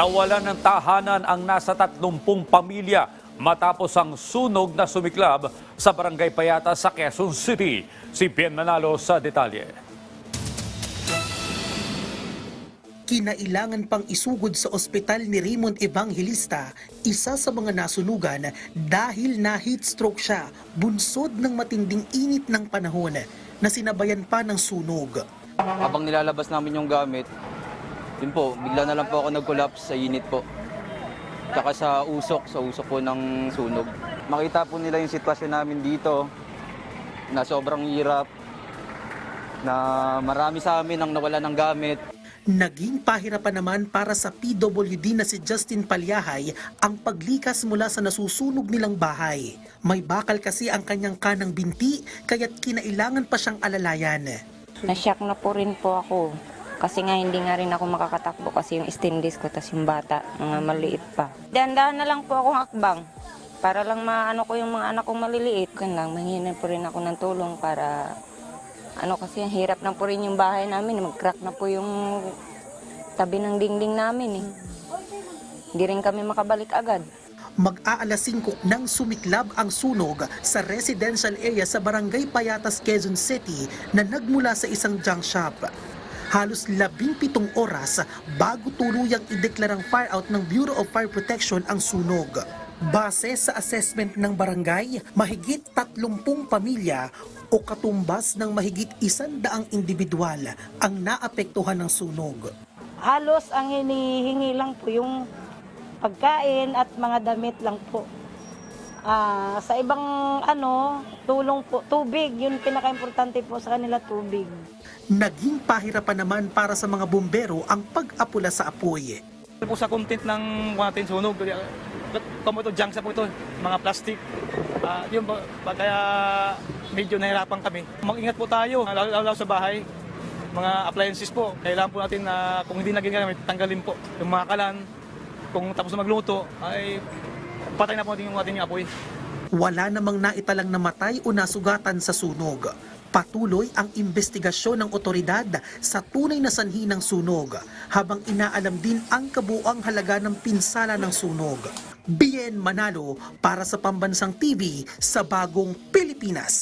Nawalan ng tahanan ang nasa 30 pamilya matapos ang sunog na sumiklab sa Barangay Payata sa Quezon City. Si Ben Manalo sa detalye. Kinailangan pang isugod sa ospital ni Raymond Evangelista, isa sa mga nasunugan dahil na heat stroke siya, bunsod ng matinding init ng panahon na sinabayan pa ng sunog. Habang nilalabas namin yung gamit, yun po, bigla na lang po ako nag-collapse sa init po. Tsaka sa usok, sa usok po ng sunog. Makita po nila yung sitwasyon namin dito na sobrang hirap, na marami sa amin ang nawala ng gamit. Naging pahirapan naman para sa PWD na si Justin Palyahay ang paglikas mula sa nasusunog nilang bahay. May bakal kasi ang kanyang kanang binti kaya't kinailangan pa siyang alalayan. Nashock na po rin po ako. Kasi nga hindi nga rin ako makakatakbo kasi yung stainless ko tas yung bata, mga maliit pa. Dahan-dahan na lang po ako hakbang para lang maano ko yung mga anak kong maliliit. Kan lang, manghinan po rin ako ng tulong para ano kasi ang hirap na po rin yung bahay namin. Mag-crack na po yung tabi ng dingding namin eh. Hindi rin kami makabalik agad. Mag-aalas 5 nang sumiklab ang sunog sa residential area sa Barangay Payatas, Quezon City na nagmula sa isang junk shop. Halos labing pitong oras bago tuluyang ideklarang fire out ng Bureau of Fire Protection ang sunog. Base sa assessment ng barangay, mahigit 30 pamilya o katumbas ng mahigit isandaang individual ang naapektuhan ng sunog. halos ang hinihingi lang po yung pagkain at mga damit lang po. Ah, sa ibang ano, tulong po, tubig, yun pinaka-importante po sa kanila tubig. Naging pahirapan naman para sa mga bumbero ang pag-apula sa apoy. Ito po sa content ng natin sunog. Kamo ito, junk sa po ito, mga plastic. Ah, yun po, pa- kaya medyo nahirapan kami. Mag-ingat po tayo, lalo, lalo sa bahay. Mga appliances po, kailangan po natin na kung hindi naging gamit, tanggalin po. Yung mga kalan, kung tapos na magluto, ay patay na po natin yung ating apoy. Wala namang naitalang namatay o nasugatan sa sunog. Patuloy ang investigasyon ng otoridad sa tunay na sanhi ng sunog habang inaalam din ang kabuang halaga ng pinsala ng sunog. Bien Manalo para sa Pambansang TV sa Bagong Pilipinas.